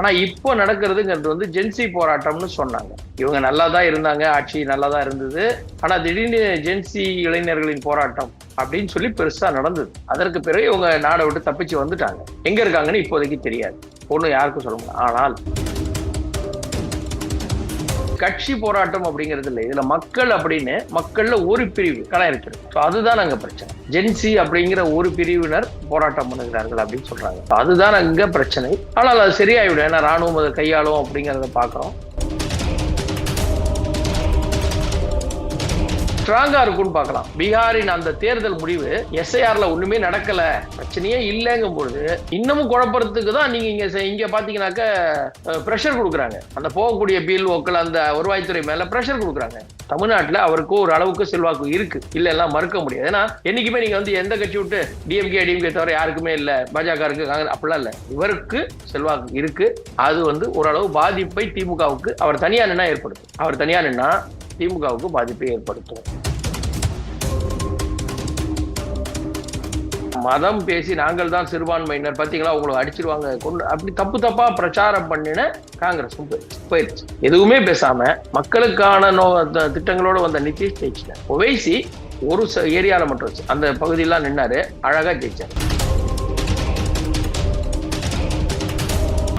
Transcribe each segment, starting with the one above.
ஆனா இப்போ நடக்கிறதுங்கிறது வந்து ஜென்சி போராட்டம்னு சொன்னாங்க. இவங்க நல்லா தான் இருந்தாங்க ஆட்சி நல்லா தான் இருந்தது. ஆனா திடீர்னு ஜென்சி இளைஞர்களின் போராட்டம் அப்படின்னு சொல்லி பெருசா நடந்தது. அதற்கு பிறகு இவங்க நாடை விட்டு தப்பிச்சு வந்துட்டாங்க. எங்க இருக்காங்கன்னு இப்போதைக்கு தெரியாது. ஒன்றும் யாருக்கும் சொல்ல முடியல. ஆனால் கட்சி போராட்டம் அப்படிங்கிறது இல்லை. இதுல மக்கள் அப்படின்னு மக்கள்ல ஒரு பிரிவு களம் இருக்குது ஸோ அதுதான் அங்க பிரச்சனை. ஜென்சி அப்படிங்கிற ஒரு பிரிவினர் போராட்டம் பண்ணுகிறார்கள் அப்படின்னு சொல்றாங்க. அதுதான் அங்க பிரச்சனை. ஆனால் அது சரியாயிடும். ஏன்னா ராணுவம் அதை கையாளும் அப்படிங்கிறத பாக்குறோம் ஸ்ட்ராங்கா இருக்கும்னு பார்க்கலாம். பீகாரின் அந்த தேர்தல் முடிவு எஸ்ஐஆர்ல ஒண்ணுமே நடக்கல. பிரச்சனையே இல்லைங்கும் பொழுது இன்னமும் குழப்பறதுக்கு தான் நீங்க இங்க இங்க பாத்தீங்கன்னாக்க ப்ரெஷர் கொடுக்குறாங்க. அந்த போகக்கூடிய பில் ஓக்கள் அந்த வருவாய்த்துறை மேல ப்ரெஷர் கொடுக்குறாங்க. தமிழ்நாட்டுல அவருக்கு ஒரு அளவுக்கு செல்வாக்கு இருக்கு. இல்ல எல்லாம் மறுக்க முடியாது. ஏன்னா என்னைக்குமே நீங்க வந்து எந்த கட்சி விட்டு டிஎம்கே டிஎம்கே தவிர யாருக்குமே இல்ல. பாஜக இருக்கு காங்கிரஸ் அப்படிலாம் இல்ல. இவருக்கு செல்வாக்கு இருக்கு. அது வந்து ஓரளவு பாதிப்பை திமுகவுக்கு அவர் தனியா நின்னா ஏற்படுத்தும். அவர் தனியா நின்னா திமுகவுக்கு பாதிப்பை ஏற்படுத்தும். மதம் பேசி நாங்கள் தான் சிறுபான்மையினர். பார்த்தீங்களா உங்களை அடிச்சிருவாங்க. கொண்டு அப்படி தப்பு தப்பா பிரச்சாரம் பண்ணின காங்கிரஸும் போயிடுச்சு போயிடுச்சு எதுவுமே பேசாம மக்களுக்கான நோ த- திட்டங்களோட வந்த நிதிஷ் ஜெயிச்சிட்டார். ஒவைசி ஒரு ஏரியாவில் மட்டும் வச்சு அந்த பகுதியெல்லாம் நின்னாரு. அழகா ஜெயிச்சார்.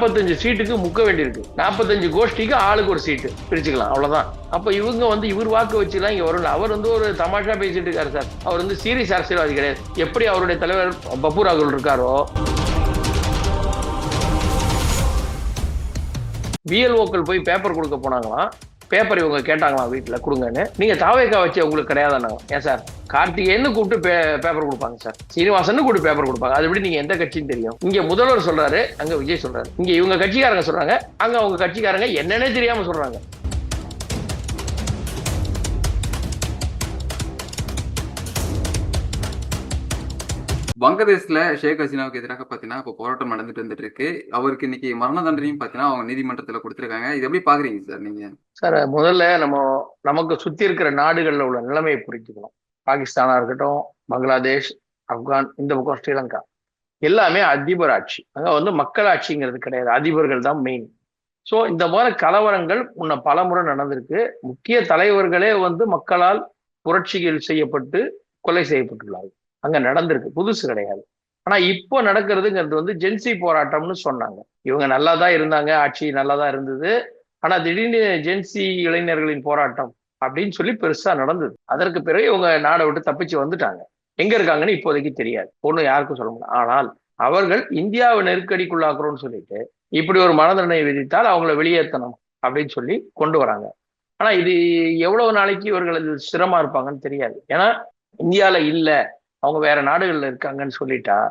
நாற்பத்தஞ்சு சீட்டுக்கு முக்க வேண்டியிருக்கு. நாற்பத்தஞ்சு கோஷ்டிக்கு ஆளுக்கு ஒரு சீட்டு. பிரிச்சுக்கலாம். அவ்வளோதான் அப்போ இவங்க வந்து இவர் வாக்கு வச்சுலாம் இங்கே வரல அவர் வந்து ஒரு தமாஷா பேசிட்டு இருக்காரு சார். அவர் வந்து சீரியஸ் அரசியல்வாதி கிடையாது. எப்படி அவருடைய தலைவர் பப்பு ராகுல் இருக்காரோ? பிஎல்ஓக்கள் போய் பேப்பர் கொடுக்க போனாங்களாம். பேப்பர் இவங்க கேட்டாங்களாம் வீட்டில் கொடுங்கன்னு. நீங்க தாவேக்கா வச்சு உங்களுக்கு கிடையாதுன்னாங்க ஏன் சார்? கார்த்திகேயன்னு கூப்பிட்டு பே- பேப்பர் கொடுப்பாங்க சார். சீனிவாசன் கூப்பிட்டு பேப்பர் கொடுப்பாங்க. அது எப்படி நீங்க எந்த கட்சின்னு தெரியும். இங்க முதல்வர் சொல்றாரு அங்க விஜய் சொல்றாரு. இங்க இவங்க கட்சிக்காரங்க சொல்றாங்க அங்க அவங்க கட்சிக்காரங்க என்னன்னே தெரியாம சொல்றாங்க. வங்கதேசத்துல ஷேக் ஹசீனாவுக்கு எதிராக பாத்தீங்கன்னா இப்போ போராட்டம் நடந்துட்டு வந்துட்டு இருக்கு அவருக்கு இன்னைக்கு மரண தண்டனையும் பாத்தீங்கன்னா அவங்க நீதிமன்றத்துல கொடுத்துருக்காங்க. இது எப்படி பாக்குறீங்க சார் நீங்க? சார் முதல்ல நம்ம நமக்கு சுத்தி இருக்கிற நாடுகள்ல உள்ள நிலைமையை புரிஞ்சுக்கணும். பாகிஸ்தானா இருக்கட்டும் பங்களாதேஷ் ஆப்கான் இந்த பக்கம் ஸ்ரீலங்கா. எல்லாமே அதிபர் ஆட்சி அங்க வந்து மக்களாட்சிங்கிறது கிடையாது. அதிபர்கள் தான் மெயின் ஸோ இந்த மாதிரி கலவரங்கள் முன்ன பல முறை நடந்திருக்கு. முக்கிய தலைவர்களே வந்து மக்களால் புரட்சிகள் செய்யப்பட்டு கொலை செய்யப்பட்டுள்ளார்கள். அங்க நடந்திருக்கு. புதுசு கிடையாது. ஆனா இப்போ நடக்கிறதுங்கிறது வந்து ஜென்சி போராட்டம்னு சொன்னாங்க. இவங்க நல்லா தான் இருந்தாங்க ஆட்சி நல்லா தான் இருந்தது. ஆனா திடீர்னு ஜென்சி இளைஞர்களின் போராட்டம் அப்படின்னு சொல்லி பெருசா நடந்தது. அதற்கு பிறகு இவங்க நாடை விட்டு தப்பிச்சு வந்துட்டாங்க. எங்க இருக்காங்கன்னு இப்போதைக்கு தெரியாது. ஒன்றும் யாருக்கும் சொல்ல முடியாது ஆனால் அவர்கள் இந்தியாவை நெருக்கடிக்குள்ளாக்குறோம்னு சொல்லிட்டு இப்படி ஒரு மனதண்டனை விதித்தால் அவங்கள வெளியேற்றணும் அப்படின்னு சொல்லி கொண்டு வராங்க. ஆனா இது எவ்வளவு நாளைக்கு இவர்கள் இது சிரமமா இருப்பாங்கன்னு தெரியாது. ஏன்னா இந்தியால இல்லை. அவங்க வேற நாடுகள்ல இருக்காங்கன்னு சொல்லிட்டா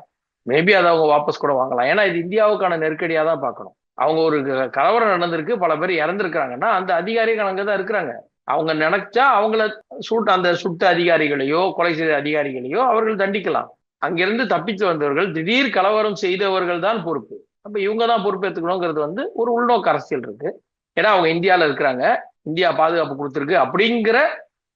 மேபி அதை அவங்க வாபஸ் கூட வாங்கலாம். ஏன்னா இது இந்தியாவுக்கான நெருக்கடியா தான் பார்க்கணும். அவங்க ஒரு க- கலவரம் நடந்திருக்கு பல பேர் இறந்துருக்காங்கன்னா அந்த அதிகாரிகள் அங்கதான் இருக்கிறாங்க. அவங்க நினைச்சா அவங்கள சுட்டு அந்த சுட்ட அதிகாரிகளையோ கொலை செய்த அதிகாரிகளையோ அவர்கள் தண்டிக்கலாம். அங்கிருந்து தப்பித்து வந்தவர்கள் திடீர் கலவரம் செய்தவர்கள் தான் பொறுப்பு. அப்ப இவங்க தான் பொறுப்பேற்றுக்கணுங்கிறது வந்து ஒரு உள்நோக்க அரசியல் இருக்கு. ஏன்னா அவங்க இந்தியாவில் இருக்கிறாங்க இந்தியா பாதுகாப்பு கொடுத்துருக்கு அப்படிங்கிற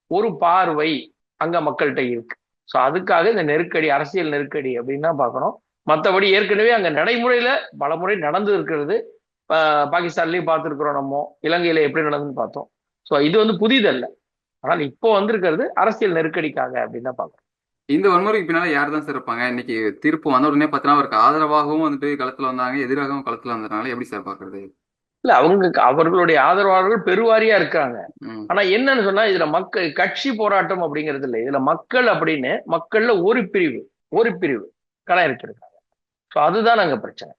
ஒரு பார்வை அங்க மக்கள்கிட்ட இருக்கு. ஸோ அதுக்காக இந்த நெருக்கடி அரசியல் நெருக்கடி அப்படின்னு தான் பார்க்கணும். மற்றபடி ஏற்கனவே அங்கே நடைமுறையில் பல முறை நடந்து இருக்கிறது. பாகிஸ்தான்லேயும் பார்த்துருக்குறோம் நம்ம. இலங்கையில் எப்படி நடந்துன்னு பார்த்தோம். ஸோ இது வந்து புதிதல்ல. ஆனால் இப்போ வந்திருக்கிறது அரசியல் நெருக்கடிக்காக அப்படின்னு தான் பார்க்கணும். இந்த வன்முறைக்கு பின்னால யார் தான் சார் இருப்பாங்க இன்னைக்கு தீர்ப்பு வந்த உடனே பார்த்தீங்கன்னா அவருக்கு ஆதரவாகவும் வந்துட்டு களத்துல வந்தாங்க எதிராகவும் களத்துல வந்ததுனால எப்படி சார் பாக்குறது இல்ல அவங்க அவர்களுடைய ஆதரவாளர்கள் பெருவாரியா இருக்காங்க. ஆனா என்னன்னு சொன்னா இதுல மக்கள் கட்சி போராட்டம் அப்படிங்கிறது இல்லை. இதுல மக்கள் அப்படின்னு மக்கள்ல ஒரு பிரிவு ஒரு பிரிவு இருக்கிறாங்க. ஸோ அதுதான் அங்க பிரச்சனை.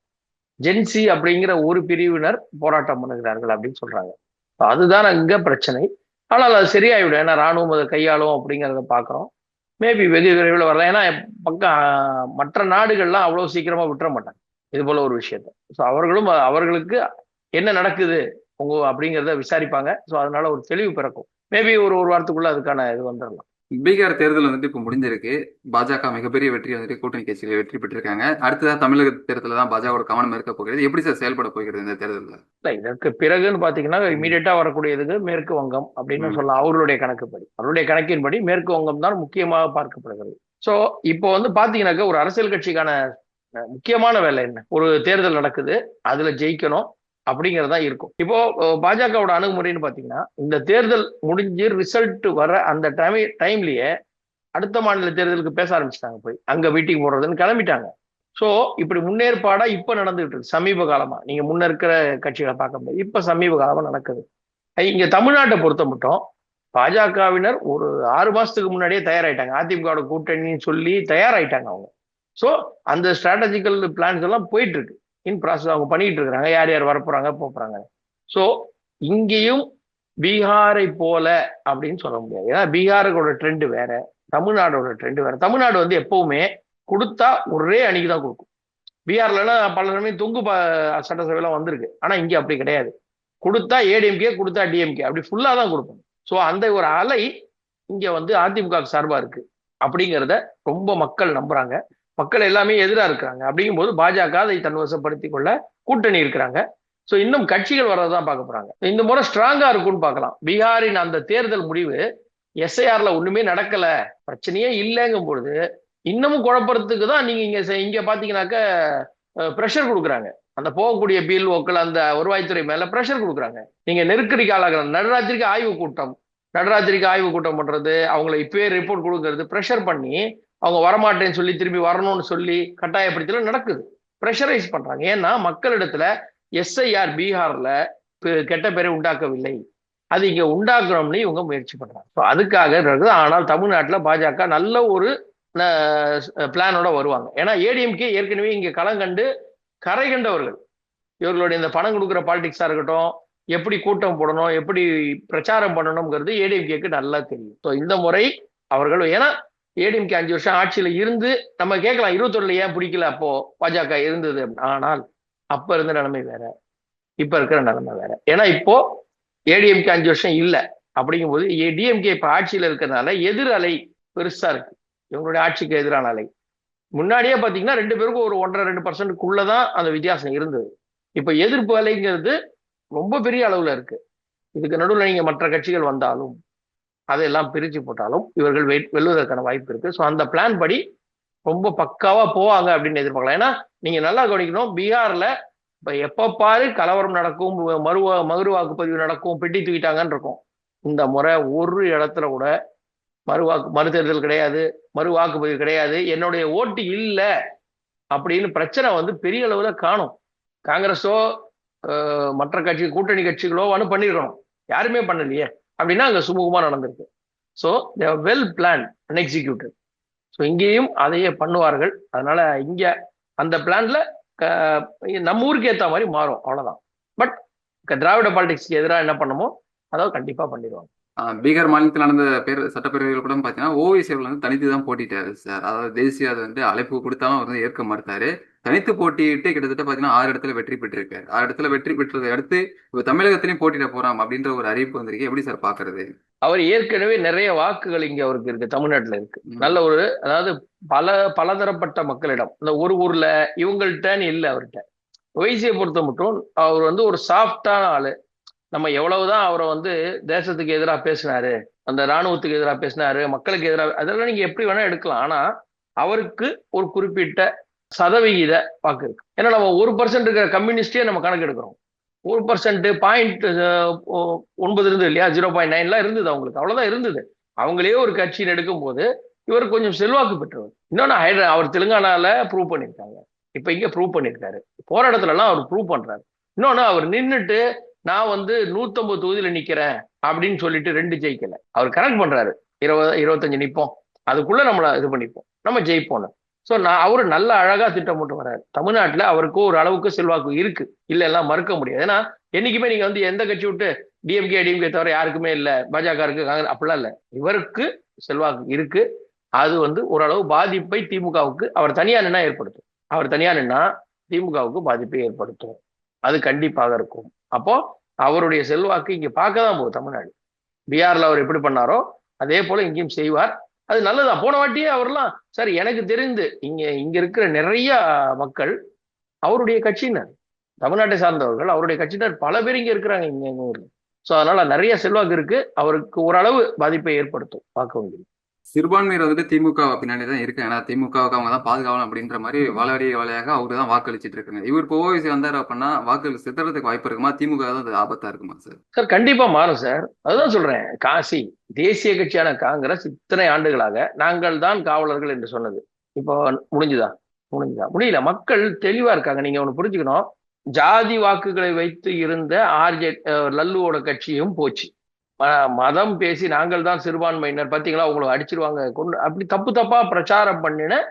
ஜென்சி அப்படிங்கிற ஒரு பிரிவினர் போராட்டம் பண்ணுகிறார்கள் அப்படின்னு சொல்றாங்க. அதுதான் அங்க பிரச்சனை. ஆனால் அது சரியாயிடும் ஏன்னா ராணுவம் அதை கையாளும் அப்படிங்கிறத பாக்குறோம். மேபி வெகு விரைவில் வரலாம். ஏன்னா பக்கம் மற்ற நாடுகள்லாம் அவ்வளவு சீக்கிரமா விட்டுற மாட்டாங்க. இது போல ஒரு விஷயத்த. ஸோ அவர்களும் அவர்களுக்கு என்ன நடக்குது? உங்க அப்படிங்கிறத விசாரிப்பாங்க. ஸோ அதனால ஒரு தெளிவு பிறக்கும். மேபி ஒரு ஒரு வாரத்துக்குள்ள அதுக்கான இது வந்துடலாம் பீகார் தேர்தல் வந்துட்டு இப்போ முடிஞ்சிருக்கு. பாஜக மிகப்பெரிய வெற்றி வந்துட்டு கூட்டணி கட்சிகள் வெற்றி பெற்றிருக்காங்க. அடுத்ததா தமிழக தேர்தலில் தான் பாஜகவோட கவனம் இருக்க போகிறது. எப்படி சார் செயல்பட போகிறது இந்த தேர்தலில்? இல்ல இதற்கு பிறகுன்னு பாத்தீங்கன்னா இமீடியட்டா வரக்கூடியதுக்கு மேற்கு வங்கம் அப்படின்னு. சொல்லலாம். அவர்களுடைய கணக்குப்படி. அவருடைய கணக்கின்படி மேற்கு வங்கம் தான் முக்கியமாக பார்க்கப்படுகிறது. சோ இப்போ வந்து பாத்தீங்கன்னாக்க ஒரு அரசியல் கட்சிக்கான முக்கியமான வேலை என்ன? ஒரு தேர்தல் நடக்குது. அதுல ஜெயிக்கணும். அப்படிங்கிறதா இருக்கும். இப்போ பாஜகவோட அணுகுமுறைன்னு பாத்தீங்கன்னா இந்த தேர்தல் முடிஞ்சு ரிசல்ட் வர அந்த டைம் டைம்லயே அடுத்த மாநில தேர்தலுக்கு பேச ஆரம்பிச்சிட்டாங்க போய். அங்க மீட்டிங் போடுறதுன்னு கிளம்பிட்டாங்க. சோ இப்படி முன்னேற்பாடா இப்ப நடந்துகிட்டு இருக்கு. சமீப காலமா. நீங்க முன்ன இருக்கிற கட்சிகளை பார்க்க முடியாது. இப்ப சமீப காலமா நடக்குது. இங்க தமிழ்நாட்டை பொறுத்த மட்டும் பாஜகவினர் ஒரு ஆறு மாசத்துக்கு முன்னாடியே தயாராயிட்டாங்க. அதிமுகவோட கூட்டணின்னு சொல்லி தயாராயிட்டாங்க அவங்க. சோ அந்த ஸ்ட்ராட்டஜிக்கல் பிளான்ஸ் எல்லாம் போயிட்டு இருக்கு. இன் ப்ராசஸ் அவங்க பண்ணிட்டு இருக்கிறாங்க. யார் யார் வரப்போறாங்க போறாங்க ஸோ இங்கேயும் பீகாரை போல அப்படின்னு சொல்ல முடியாது. ஏன்னா பீகாரோட ட்ரெண்டு வேற தமிழ்நாடோட ட்ரெண்டு வேற. தமிழ்நாடு வந்து எப்பவுமே கொடுத்தா ஒரே அணிக்கு தான் கொடுக்கும். பீகார்லாம் பல சமயம் தொங்கு ப- சட்டசபையெல்லாம் வந்திருக்கு. ஆனால் இங்கே அப்படி கிடையாது. கொடுத்தா ஏடிஎம்கே கொடுத்தா டிஎம்கே அப்படி ஃபுல்லாக தான் கொடுப்போம் ஸோ அந்த ஒரு அலை இங்கே வந்து அதிமுக சார்பாக இருக்குது இருக்கு. அப்படிங்கிறத ரொம்ப மக்கள் நம்புறாங்க. மக்கள் எல்லாமே எதிராக இருக்கிறாங்க. அப்படிங்கும்போது பாஜக அதை தன்வசப்படுத்திக் கொள்ள கூட்டணி இருக்கிறாங்க. ஸோ இன்னும் கட்சிகள் வர்றதான் பார்க்க போறாங்க. இந்த முறை ஸ்ட்ராங்கா இருக்கும்னு பார்க்கலாம். பீகாரின் அந்த தேர்தல் முடிவு எஸ்ஐஆர்ல ஒண்ணுமே நடக்கல. பிரச்சனையே இல்லைங்கும் பொழுது இன்னமும் குழப்பறதுக்கு தான் நீங்க இங்க இங்க பாத்தீங்கன்னாக்க ப்ரெஷர் கொடுக்குறாங்க. அந்த போகக்கூடிய பிஎல்ஓக்கள் அந்த வருவாய்த்துறை மேல ப்ரெஷர் கொடுக்குறாங்க. நீங்க நெருக்கடிக்கு ஆளாகிற நடராத்திரிக்கு ஆய்வு கூட்டம் நடராத்திரிக்கு ஆய்வு கூட்டம் பண்றது அவங்களை இப்பவே ரிப்போர்ட் கொடுக்கறது ப்ரெஷர் பண்ணி அவங்க வரமாட்டேன்னு சொல்லி திரும்பி வரணும்னு சொல்லி கட்டாயப்படுத்தல நடக்குது. ப்ரெஷரைஸ் பண்றாங்க. ஏன்னா மக்களிடத்துல எஸ்ஐஆர் பீகார்ல கெட்ட பேரை உண்டாக்கவில்லை. அது இங்க உண்டாக்குறோம்னு இவங்க முயற்சி பண்றாங்க. ஸோ அதுக்காக இருக்குது. ஆனால் தமிழ்நாட்டில் பாஜக நல்ல ஒரு பிளானோட வருவாங்க. ஏன்னா ஏடிஎம்கே ஏற்கனவே இங்க களங்கண்டு கரை கண்டவர்கள். இவர்களுடைய இந்த பணம் கொடுக்குற பாலிடிக்ஸா இருக்கட்டும் எப்படி கூட்டம் போடணும் எப்படி பிரச்சாரம் பண்ணணுங்கிறது ஏடிஎம்கேக்கு நல்லா தெரியும். ஸோ இந்த முறை அவர்கள் ஏன்னா ஏடிஎம்கே அஞ்சு வருஷம் ஆட்சியில இருந்து நம்ம கேட்கலாம் இருபத்தொன்னுல ஏன் பிடிக்கல அப்போ? பாஜக இருந்தது அப்படின்னு. ஆனால் அப்ப இருந்த நிலைமை வேற. இப்ப இருக்கிற நிலைமை வேற. ஏன்னா இப்போ ஏடிஎம்கே அஞ்சு வருஷம் இல்ல. அப்படிங்கும்போது டிஎம்கே இப்ப ஆட்சியில இருக்கிறதுனால எதிர் அலை பெருசா இருக்கு. இவங்களுடைய ஆட்சிக்கு எதிரான அலை. முன்னாடியே பாத்தீங்கன்னா ரெண்டு பேருக்கும் ஒரு ஒன்றரை ரெண்டு பர்சன்ட்டுக்குள்ளதான் அந்த வித்தியாசம் இருந்தது. இப்ப எதிர்ப்பு அலைங்கிறது ரொம்ப பெரிய அளவுல இருக்கு. இதுக்கு நடுவில் நீங்க மற்ற கட்சிகள் வந்தாலும் அதையெல்லாம் பிரித்து போட்டாலும் இவர்கள் வெல்வதற்கான வாய்ப்பு இருக்கு. ஸோ அந்த பிளான் படி ரொம்ப பக்காவா போவாங்க அப்படின்னு எதிர்பார்க்கலாம். ஏன்னா நீங்க நல்லா கவனிக்கணும் பீகார்ல இப்ப எப்ப பாரு கலவரம் நடக்கும் மறுவா மறு வாக்குப்பதிவு நடக்கும் பெட்டி தூக்கிட்டாங்கன்னு இருக்கும். இந்த முறை ஒரு இடத்துல கூட மறு வாக்கு மறு தேர்தல் கிடையாது மறு வாக்குப்பதிவு கிடையாது என்னுடைய ஓட்டு இல்லை அப்படின்னு பிரச்சனை வந்து பெரிய அளவுல காணும். காங்கிரஸோ மற்ற கட்சி கூட்டணி கட்சிகளோ வந்து பண்ணிருக்கணும். யாருமே பண்ணலையே. அப்படின்னா அங்கே சுமூகமாக நடந்திருக்கு. So well plan and executed so இங்கேயும் அதையே பண்ணுவார்கள். அதனால இங்கே அந்த பிளான்ல நம்ம ஊருக்கு ஏற்ற மாதிரி மாறும். அவ்வளோதான் பட் திராவிட பாலிடிக்ஸ்க்கு எதிராக என்ன பண்ணுமோ அதாவது கண்டிப்பாக பண்ணிடுவாங்க பீகார் மாநிலத்தில் நடந்த பேர் சட்டப்பேரவைகள் கூட பார்த்தீங்கன்னா ஓவைசி அவர்கள் வந்து தனித்து தான் போட்டிட்டாரு சார் அதாவது தேசிய அது வந்து அழைப்பு கொடுத்தாலும் அவர் வந்து ஏற்க மறுத்தாரு. தனித்து போட்டியிட்டு கிட்டத்தட்ட பார்த்தீங்கன்னா ஆறு இடத்துல வெற்றி பெற்றிருக்காரு. ஆறு இடத்துல வெற்றி பெற்றதை அடுத்து இப்போ தமிழகத்திலையும் போட்டியிட போறாம் அப்படின்ற ஒரு அறிவிப்பு வந்திருக்கு. எப்படி சார் பாக்குறது? அவர் ஏற்கனவே நிறைய வாக்குகள் இங்க அவருக்கு இருக்கு தமிழ்நாட்டுல இருக்கு. நல்ல ஒரு அதாவது பல பலதரப்பட்ட மக்களிடம். இந்த ஒரு ஊர்ல இவங்கள்ட்டன்னு இல்லை அவர்கிட்ட. ஒய்சியை பொறுத்த மட்டும் அவர் வந்து ஒரு சாஃப்டான ஆளு. நம்ம எவ்வளவுதான் அவரை வந்து தேசத்துக்கு எதிராக பேசினாரு அந்த ராணுவத்துக்கு எதிராக பேசினாரு மக்களுக்கு எதிராக அதெல்லாம் நீங்க எப்படி வேணா எடுக்கலாம். ஆனா அவருக்கு ஒரு குறிப்பிட்ட சதவிகித வாக்கு இருக்கு. ஏன்னா நம்ம ஒரு பர்சன்ட் இருக்கிற கம்யூனிஸ்டே நம்ம கணக்கு எடுக்கிறோம் ஒரு பர்சன்ட் பாயிண்ட் ஒன்பது இருந்தது இல்லையா? ஜீரோ பாயிண்ட் நைன்லாம் இருந்தது அவங்களுக்கு. அவ்வளோதான் இருந்தது. அவங்களே ஒரு கட்சின்னு எடுக்கும்போது இவர் கொஞ்சம் செல்வாக்கு பெற்றவர். இன்னொன்னு ஹைட்ரா அவர் தெலுங்கானால ப்ரூவ் பண்ணியிருக்காங்க. இப்போ இங்கே ப்ரூவ் பண்ணியிருக்காரு. போராட்டத்துலலாம் அவர் ப்ரூவ் பண்றாரு. இன்னொன்னு அவர் நின்னுட்டு நான் வந்து நூற்றம்பது தொகுதியில் நிற்கிறேன் அப்படின்னு சொல்லிட்டு ரெண்டு ஜெயிக்கல. அவர் கனெக்ட் பண்றாரு. இருபது இருபத்தஞ்சு நிற்போம் அதுக்குள்ள நம்மளை இது பண்ணிப்போம். நம்ம ஜெயிப்போம்னு. ஸோ நான் அவரு நல்ல அழகா திட்டம் போட்டு வர்றாரு தமிழ்நாட்டில் அவருக்கு ஒரு அளவுக்கு செல்வாக்கு இருக்கு. இல்ல எல்லாம் மறுக்க முடியாது. ஏன்னா என்னைக்குமே நீங்க வந்து எந்த கட்சி விட்டு டிஎம்கே டிஎம்கே தவிர யாருக்குமே இல்ல. பாஜக இருக்கு காங்கிரஸ் அப்படிலாம் இல்ல. இவருக்கு செல்வாக்கு இருக்கு. அது வந்து ஓரளவு பாதிப்பை திமுகவுக்கு அவர் தனியா நின்னா ஏற்படுத்தும். அவர் தனியா நின்னா திமுகவுக்கு பாதிப்பை ஏற்படுத்தும். அது கண்டிப்பாக இருக்கும். அப்போ அவருடைய செல்வாக்கு இங்க பார்க்க தான் போகுது தமிழ்நாடு. பீகார்ல அவர் எப்படி பண்ணாரோ அதே போல இங்கேயும் செய்வார். அது நல்லதான் போன வாட்டியே அவர்லாம் சார் எனக்கு தெரிந்து இங்க இங்க இருக்கிற நிறைய மக்கள் அவருடைய கட்சியினர் தமிழ்நாட்டை சார்ந்தவர்கள் அவருடைய கட்சியினர் பல பேர் இங்க இருக்கிறாங்க இங்க எங்க ஊர்ல. ஸோ அதனால நிறைய செல்வாக்கு இருக்கு. அவருக்கு ஓரளவு பாதிப்பை ஏற்படுத்தும் வாக்கு வங்கி சிறுபான்மையர் வந்துட்டு திமுக பின்னாடி தான் இருக்கு. ஏன்னா திமுகவுக்கு அவங்க தான் பாதுகாவலாம் அப்படின்ற மாதிரி வளரிய வழியாக அவரு தான் வாக்களிச்சிட்டு இருக்காங்க. இவர் இப்போ ஓவிசி வந்தாரு அப்படின்னா வாக்குகள் சிதறதுக்கு வாய்ப்பு இருக்குமா? திமுக தான் அது ஆபத்தா இருக்குமா சார் சார் கண்டிப்பா மாறும் சார் அதுதான் சொல்றேன். காசி தேசிய கட்சியான காங்கிரஸ் இத்தனை ஆண்டுகளாக நாங்கள் தான் காவலர்கள் என்று சொன்னது. இப்போ முடிஞ்சுதா? முடிஞ்சுதா? முடியல. மக்கள் தெளிவா இருக்காங்க. நீங்க ஒண்ணு புரிஞ்சுக்கணும். ஜாதி வாக்குகளை வைத்து இருந்த ஆர்ஜே லல்லுவோட கட்சியும் போச்சு. மதம் பேசி நாங்கள் தான் சிறுபான்மையினர். பார்த்தீங்களா உங்களை அடிச்சிருவாங்க. கொண்டு அப்படி தப்பு தப்பா பிரச்சாரம் பண்ணின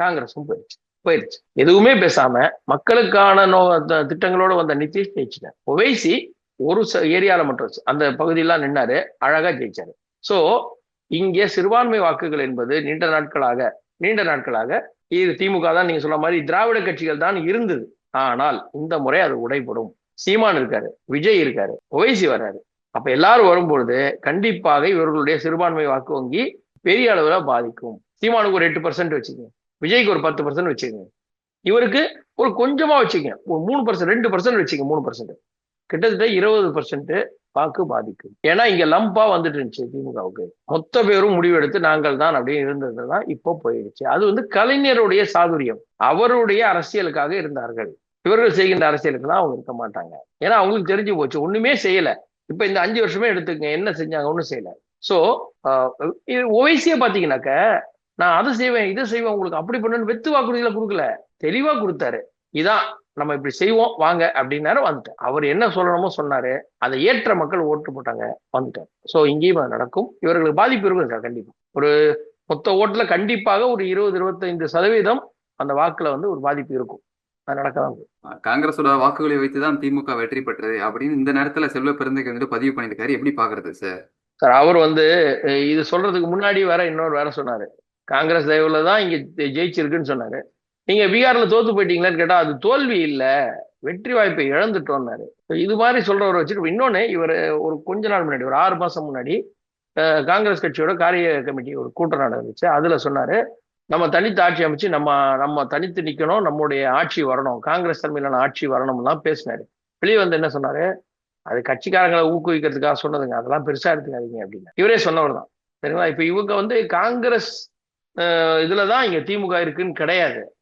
காங்கிரஸும் போயிடுச்சு. போயிடுச்சு. எதுவுமே பேசாம மக்களுக்கான நோ த- திட்டங்களோட வந்த நிதிஷ் ஜெயிச்சிட்டார் ஒவைசி ஒரு ச- ஏரியால மட்டும் வச்சு அந்த பகுதியெல்லாம் நின்னாரு. அழகா ஜெயிச்சாரு. சோ இங்கே சிறுபான்மை வாக்குகள் என்பது நீண்ட நாட்களாக நீண்ட நாட்களாக இது திமுக தான் நீங்க சொன்ன மாதிரி திராவிட கட்சிகள் தான் இருந்தது. ஆனால் இந்த முறை அது உடைபடும். சீமான் இருக்காரு விஜய் இருக்காரு ஒவைசி வர்றாரு. அப்ப எல்லாரும் வரும்பொழுது கண்டிப்பாக இவர்களுடைய சிறுபான்மை வாக்கு வங்கி பெரிய அளவுல பாதிக்கும். சீமானுக்கு ஒரு எட்டு பர்சன்ட் வச்சுக்கோங்க. விஜய்க்கு ஒரு பத்து பர்சன்ட் வச்சுக்கோங்க. இவருக்கு ஒரு கொஞ்சமா வச்சுக்கோங்க. ஒரு மூணு பர்சன்ட் ரெண்டு பர்சன்ட் வச்சுக்கோங்க மூணு பர்சன்ட் கிட்டத்தட்ட இருபது பர்சன்ட் வாக்கு பாதிக்கும். ஏன்னா இங்க லம்பா வந்துட்டு இருந்துச்சு திமுகவுக்கு. மொத்த பேரும் முடிவெடுத்து நாங்கள் தான் அப்படின்னு இருந்ததுதான் இப்போ போயிடுச்சு. அது வந்து கலைஞருடைய சாதுரியம். அவருடைய அரசியலுக்காக இருந்தார்கள். இவர்கள் செய்கின்ற அரசியலுக்குலாம் அவங்க இருக்க மாட்டாங்க. ஏன்னா அவங்களுக்கு தெரிஞ்சு போச்சு. ஒண்ணுமே செய்யல. இப்ப இந்த அஞ்சு வருஷமே எடுத்துக்கங்க. என்ன செஞ்சாங்க? ஒன்றும் செய்யல. ஸோ இது ஓவைசியா நான் அதை செய்வேன் இதை செய்வேன் உங்களுக்கு அப்படி பண்ணுன்னு வெத்து வாக்குறுதியில கொடுக்கல. தெளிவா கொடுத்தாரு. இதான் நம்ம இப்படி செய்வோம் வாங்க அப்படின்னாரு வந்துட்டேன் அவர் என்ன சொல்லணுமோ சொன்னாரு. அதை ஏற்ற மக்கள் ஓட்டு போட்டாங்க வந்துட்டார் ஸோ இங்கேயும் அது நடக்கும். இவர்களுக்கு பாதிப்பு இருக்கும் சார் கண்டிப்பா. ஒரு மொத்த ஓட்டுல கண்டிப்பாக ஒரு இருபது இருபத்தைந்து சதவீதம் அந்த வாக்குல வந்து ஒரு பாதிப்பு இருக்கும். நடக்கதான். காங்கிரஸோட வாக்குகளை வைத்து தான் திமுக வெற்றி பெற்றது அப்படின்னு இந்த நேரத்துல செல்வ பெருந்தைக்கு வந்துட்டு பதிவு பண்ணியிருக்காரு. எப்படி பாக்குறது சார் சார் அவர் வந்து இது சொல்றதுக்கு முன்னாடி வேற இன்னொரு வேற சொன்னாரு. காங்கிரஸ் தயவுல தான் இங்க ஜெயிச்சிருக்குன்னு சொன்னாரு. நீங்க பீகார்ல தோத்து போயிட்டீங்களான்னு கேட்டா அது தோல்வி இல்ல வெற்றி வாய்ப்பை இழந்துட்டோம்னாரு இது மாதிரி சொல்றவரை வச்சுட்டு இன்னொன்னு இவர் ஒரு கொஞ்ச நாள் முன்னாடி ஒரு ஆறு மாசம் முன்னாடி காங்கிரஸ் கட்சியோட காரிய கமிட்டி ஒரு கூட்டம் நடந்துச்சு. அதுல சொன்னாரு நம்ம தனித்து ஆட்சி அமைச்சு நம்ம நம்ம தனித்து நிக்கணும் நம்முடைய ஆட்சி வரணும். காங்கிரஸ் தலைமையிலான ஆட்சி வரணும்லாம் பேசினாரு. வெளியே வந்து என்ன சொன்னாரு? அது கட்சிக்காரங்களை ஊக்குவிக்கிறதுக்காக சொன்னதுங்க. அதெல்லாம் பெருசா எடுத்துக்காதீங்க அப்படின்னு. இவரே சொன்னவர் தான். சரிங்களா? இப்ப இவங்க வந்து காங்கிரஸ் இதுலதான் இங்க திமுக இருக்குன்னு கிடையாது.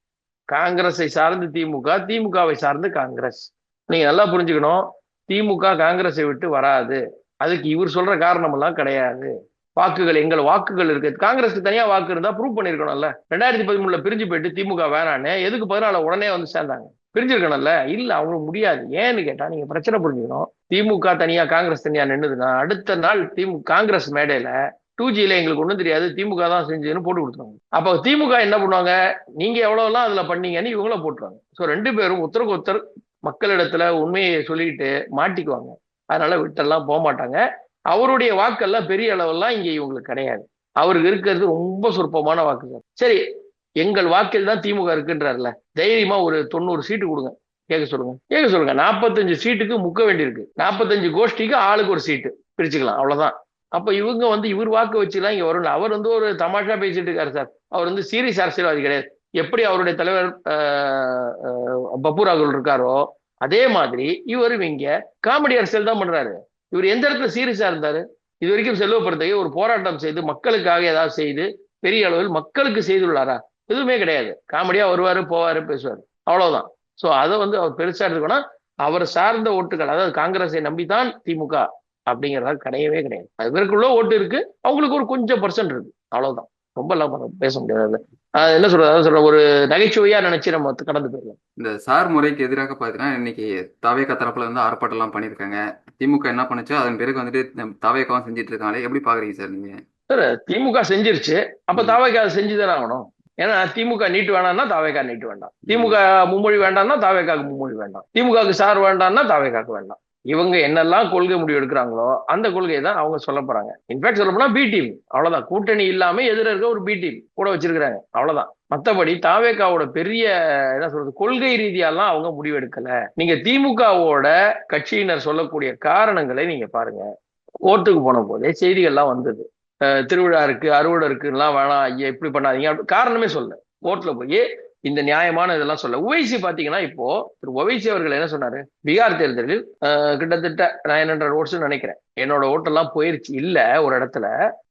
காங்கிரஸை சார்ந்து திமுக திமுகவை சார்ந்து காங்கிரஸ். நீங்க நல்லா புரிஞ்சுக்கணும். திமுக காங்கிரஸை விட்டு வராது. அதுக்கு இவர் சொல்ற காரணம் எல்லாம் கிடையாது. வாக்குகள் எங்கள் வாக்குகள் இருக்கு. காங்கிரஸ்க்கு தனியா வாக்கு இருந்தா ப்ரூவ் பண்ணிருக்கணும்ல. ரெண்டாயிரத்தி பதிமூணுல பிரிஞ்சு போயிட்டு திமுக வேணான்னு எதுக்கு பதினால உடனே வந்து சேர்ந்தாங்க? பிரிஞ்சிருக்கணும்ல. இல்ல அவங்களுக்கு முடியாது. ஏன்னு கேட்டா நீங்க பிரச்சனை புரிஞ்சுக்கணும். திமுக தனியா காங்கிரஸ் தனியா நின்றுதுன்னா அடுத்த நாள் திமுக காங்கிரஸ் மேடையில டூ ஜில எங்களுக்கு ஒண்ணும் தெரியாது. திமுக தான் செஞ்சதுன்னு போட்டு கொடுத்துருவாங்க. அப்போ திமுக என்ன பண்ணுவாங்க? நீங்க எவ்வளவு எல்லாம் அதுல பண்ணீங்கன்னு இவங்கள போட்டுருவாங்க. சோ ரெண்டு பேரும் ஒருத்தருக்கு ஒருத்தர் மக்களிடத்துல உண்மையை சொல்லிட்டு மாட்டிக்குவாங்க. அதனால விட்டெல்லாம் போக மாட்டாங்க அவருடைய வாக்கெல்லாம் பெரிய அளவெல்லாம் இங்க இவங்களுக்கு கிடையாது. அவருக்கு இருக்கிறது ரொம்ப சொற்பமான வாக்குகள். சரி எங்கள் வாக்கில் தான் திமுக இருக்குன்றாருல தைரியமா ஒரு தொண்ணூறு சீட்டு கொடுங்க. கேட்க சொல்லுங்க. கேட்க சொல்லுங்க. நாற்பத்தஞ்சு சீட்டுக்கு முக்க வேண்டியிருக்கு. நாற்பத்தஞ்சு கோஷ்டிக்கு ஆளுக்கு ஒரு சீட்டு. பிரிச்சுக்கலாம் அவ்வளவுதான். அப்ப இவங்க வந்து இவர் வாக்கு வச்சுலாம் இங்க வரும் அவர் வந்து ஒரு தமாஷா பேசிட்டு இருக்காரு சார். அவர் வந்து சீரியஸ் அரசியல்வாதி கிடையாது. எப்படி அவருடைய தலைவர் ஆஹ், பப்பு ராகுல் இருக்காரோ அதே மாதிரி இவரும் இங்க காமெடி அரசியல் தான் பண்றாரு. இவர் எந்த இடத்துல சீரியஸா இருந்தாரு? இது வரைக்கும் செல்வ ஒரு போராட்டம் செய்து மக்களுக்காக ஏதாவது செய்து பெரிய அளவில் மக்களுக்கு செய்துள்ளாரா? எதுவுமே கிடையாது. காமெடியா வருவாரு போவாரு பேசுவாரு. அவ்வளவுதான். ஸோ அதை வந்து அவர் பெருசா எடுத்துக்கணும் அவர் சார்ந்த ஓட்டுகள் அதாவது காங்கிரஸை நம்பிதான் திமுக அப்படிங்கிறதா கிடையவே கிடையாது. இவருக்குள்ள ஓட்டு இருக்கு அவங்களுக்கு ஒரு கொஞ்சம் பர்சன்ட் இருக்கு. அவ்வளவுதான். ரொம்ப எல்லாம் பேச முடியாது. என்ன சொல்றது சொல்ற ஒரு நகைச்சுவையா நினைச்சு நம்ம கடந்து போயிடலாம். இந்த சார் முறைக்கு எதிராக பார்த்தீங்கன்னா இன்னைக்கு தாவேக்கா தரப்புல இருந்து ஆர்ப்பாட்டம் எல்லாம் பண்ணியிருக்காங்க. திமுக என்ன பண்ணுச்சோ அதன் பிறகு வந்துட்டு தாவேக்காவும் செஞ்சுட்டு இருக்காங்களே எப்படி பாக்குறீங்க சார் நீங்க? சார் திமுக செஞ்சிருச்சு. அப்ப அதை செஞ்சுதானே ஆகணும். ஏன்னா திமுக நீட்டு வேணாம்னா தாவேக்கா நீட்டு வேண்டாம். திமுக மும்மொழி வேண்டாம்னா தாவேக்காக்கு மும்மொழி வேண்டாம். திமுகவுக்கு சார் வேண்டாம்னா தாவேக்காக்கு வேண்டாம். இவங்க என்னெல்லாம் கொள்கை முடிவு எடுக்கிறாங்களோ அந்த கொள்கையை தான் அவங்க சொல்ல போறாங்க. இன்ஃபேக்ட் சொல்ல போனா பி டீம் அவ்வளவுதான். கூட்டணி இல்லாம எதிர இருக்க ஒரு பி டீம் கூட வச்சிருக்கிறாங்க. அவ்வளவுதான். மத்தபடி தாவேக்காவோட பெரிய என்ன சொல்றது கொள்கை ரீதியாலாம் அவங்க முடிவெடுக்கல நீங்க திமுகவோட கட்சியினர் சொல்லக்கூடிய காரணங்களை நீங்க பாருங்க. கோர்ட்டுக்கு போன போதே செய்திகள்லாம் வந்தது. திருவிழா இருக்கு அறுவடை இருக்குலாம் வேணாம் ஐயா இப்படி பண்ணாதீங்க. காரணமே சொல்ல கோர்ட்ல போய் இந்த நியாயமான இதெல்லாம் சொல்ல. உவைசி பாத்தீங்கன்னா இப்போ திரு ஒவைசி அவர்கள் என்ன சொன்னாரு? பீகார் தேர்தலில் கிட்டத்தட்ட நைன் ஹண்ட்ரட் ஓட்ஸ் நினைக்கிறேன். என்னோட ஓட்டெல்லாம் போயிருச்சு. இல்ல ஒரு இடத்துல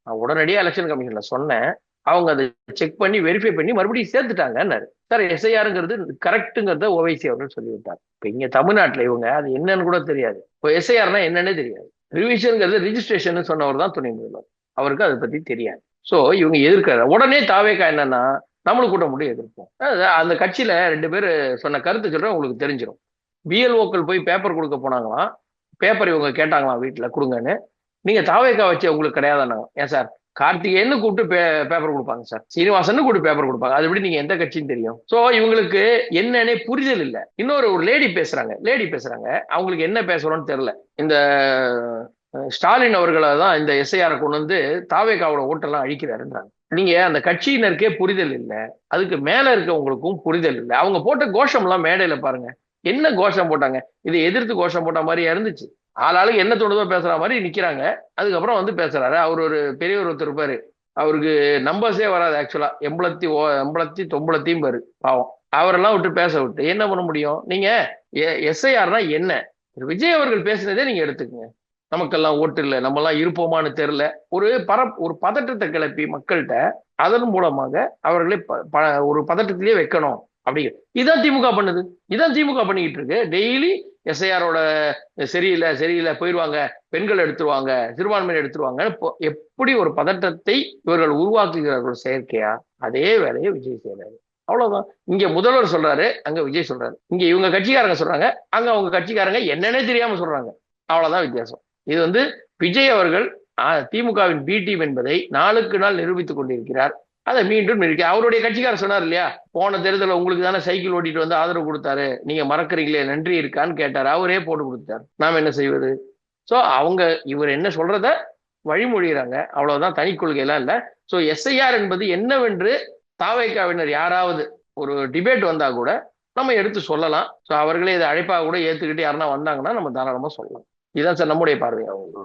நான் உடனடியா எலெக்ஷன் கமிஷன்ல சொன்னேன். அவங்க அதை செக் பண்ணி வெரிஃபை பண்ணி மறுபடியும் சேர்த்துட்டாங்கன்னாரு. சார் எஸ்ஐஆருங்கிறது கரெக்டுங்கிறத ஓவைசி அவர்கள் சொல்லிவிட்டார் இப்ப இங்க தமிழ்நாட்டுல இவங்க அது என்னன்னு கூட தெரியாது. இப்போ எஸ்ஐஆர்னா என்னன்னே தெரியாது. ரிவிஷனுங்கிறது ரிஜிஸ்ட்ரேஷன் சொன்னவர் தான் துணை முதல்வர். அவருக்கு அதை பத்தி தெரியாது. சோ இவங்க எதிர்க்கிறாரு உடனே தாவேக்கா என்னன்னா தமிழ் கூட்ட முடியும் எதிர்ப்போம். அந்த கட்சியில ரெண்டு பேர் சொன்ன கருத்து சொல்றேன் உங்களுக்கு தெரிஞ்சிடும் பிஎல்ஓக்கள் போய் பேப்பர் கொடுக்க போனாங்களாம் பேப்பர் இவங்க கேட்டாங்களாம் வீட்டில் கொடுங்கன்னு. நீங்க தாவேக்கா வச்சு உங்களுக்கு கிடையாதானாங்க ஏன் சார்? கார்த்திகேயன்னு கூப்பிட்டு பே பேப்பர் கொடுப்பாங்க சார். சீனிவாசன் கூப்பிட்டு பேப்பர் கொடுப்பாங்க. அது எப்படி நீங்க எந்த கட்சின்னு தெரியும்? சோ இவங்களுக்கு என்னன்னே புரிதல் இல்ல. இன்னொரு ஒரு லேடி பேசுறாங்க. லேடி பேசுறாங்க. அவங்களுக்கு என்ன பேசுறோம்னு தெரியல. இந்த ஸ்டாலின் அவர்களை தான் இந்த எஸ்ஐஆரை கொண்டு வந்து தாவேக்காவோட ஓட்டெல்லாம் அழிக்கிறாருன்றாங்க. நீங்க அந்த கட்சியினருக்கே புரிதல் இல்லை. அதுக்கு மேல இருக்கவங்களுக்கும் புரிதல் இல்லை. அவங்க போட்ட கோஷம் எல்லாம் மேடையில பாருங்க. என்ன கோஷம் போட்டாங்க? இதை எதிர்த்து கோஷம் போட்ட மாதிரியா இருந்துச்சு. ஆளாளுக்கு என்ன தோணுதோ பேசுற மாதிரி நிக்கிறாங்க. அதுக்கப்புறம் வந்து பேசுறாரு. அவர் ஒரு பெரியவர் ஒருத்தர் இருப்பாரு. அவருக்கு நம்பர்ஸே வராது ஆக்சுவலா. எம்பளத்தி ஓ எம்பளத்தி தொம்பளத்தையும் பாரு பாவம். அவரெல்லாம் விட்டு பேச விட்டு என்ன பண்ண முடியும்? நீங்க எஸ்ஐஆர்னா என்ன? விஜய் அவர்கள் பேசினதே நீங்க எடுத்துக்கங்க. நமக்கெல்லாம் ஓட்டு இல்லை நம்மெல்லாம் இருப்போமான்னு தெரில ஒரு பர ஒரு பதட்டத்தை கிளப்பி மக்கள்கிட்ட அதன் மூலமாக அவர்களை ப- ப- ஒரு பதட்டத்திலேயே வைக்கணும் அப்படிங்கிற இதான் திமுக பண்ணுது. இதான் திமுக பண்ணிக்கிட்டு இருக்கு. டெய்லி எஸ்ஐஆரோட சரியில்லை சரியில்லை போயிடுவாங்க பெண்கள் எடுத்துருவாங்க சிறுபான்மையினர் எடுத்துருவாங்க எப்படி ஒரு பதட்டத்தை இவர்கள் உருவாக்குகிறார்கள் செயற்கையா அதே வேலையை விஜய் செய்யறாரு அவ்வளவுதான். இங்க முதல்வர் சொல்றாரு அங்க விஜய் சொல்றாரு. இங்க இவங்க கட்சிக்காரங்க சொல்றாங்க அங்க அவங்க கட்சிக்காரங்க என்னன்னே தெரியாம சொல்றாங்க. அவ்வளவுதான் வித்தியாசம். இது வந்து விஜய் அவர்கள் திமுகவின் பி டீம் என்பதை நாளுக்கு நாள் நிரூபித்துக் கொண்டிருக்கிறார். அதை மீண்டும் நிரூபிக்க அவருடைய கட்சிக்காரர் சொன்னார் இல்லையா? போன தேர்தலில் உங்களுக்கு தானே சைக்கிள் ஓட்டிட்டு வந்து ஆதரவு கொடுத்தாரு. நீங்க மறக்கிறீங்களே நன்றி இருக்கான்னு கேட்டார். அவரே போட்டு கொடுத்தார் நாம் என்ன செய்வது? சோ அவங்க இவர் என்ன சொல்றத வழிமொழிகிறாங்க அவ்வளவுதான் தனி கொள்கையெல்லாம் இல்ல. சோ எஸ்ஐஆர் என்பது என்னவென்று தாவைக்காவினர் யாராவது ஒரு டிபேட் வந்தா கூட நம்ம எடுத்து சொல்லலாம். ஸோ அவர்களே இதை அழைப்பாக கூட ஏத்துக்கிட்டு யாருன்னா வந்தாங்கன்னா நம்ம தாராளமா சொல்லலாம். இதுதான் சார் நம்முடைய பார்வை. அவங்க